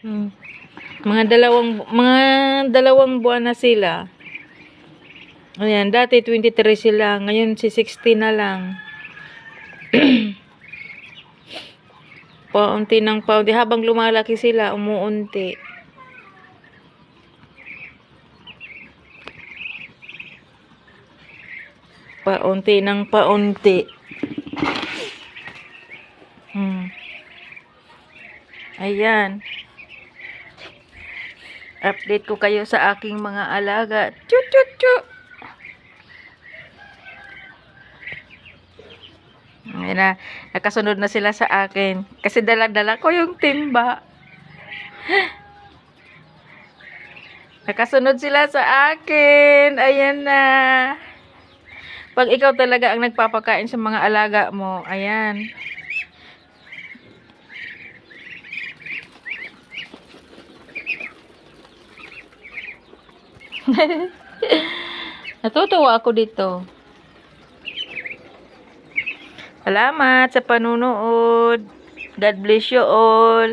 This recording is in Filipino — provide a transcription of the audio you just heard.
Hmm. Mga dalawang mga dalawang buwan na sila. Ayan, dati 23 sila, ngayon si 60 na lang. paunti ng paunti habang lumalaki sila, umuunti. Paunti ng paunti. Hmm. Ayan. Update ko kayo sa aking mga alaga. Chut chut chut. Ayan na. Nakasunod na sila sa akin. Kasi dala-dala ko yung timba. Nakasunod sila sa akin. Ayan na. Pag ikaw talaga ang nagpapakain sa mga alaga mo, ayan. Natutuwa ako dito. Salamat sa panunood. God bless you all.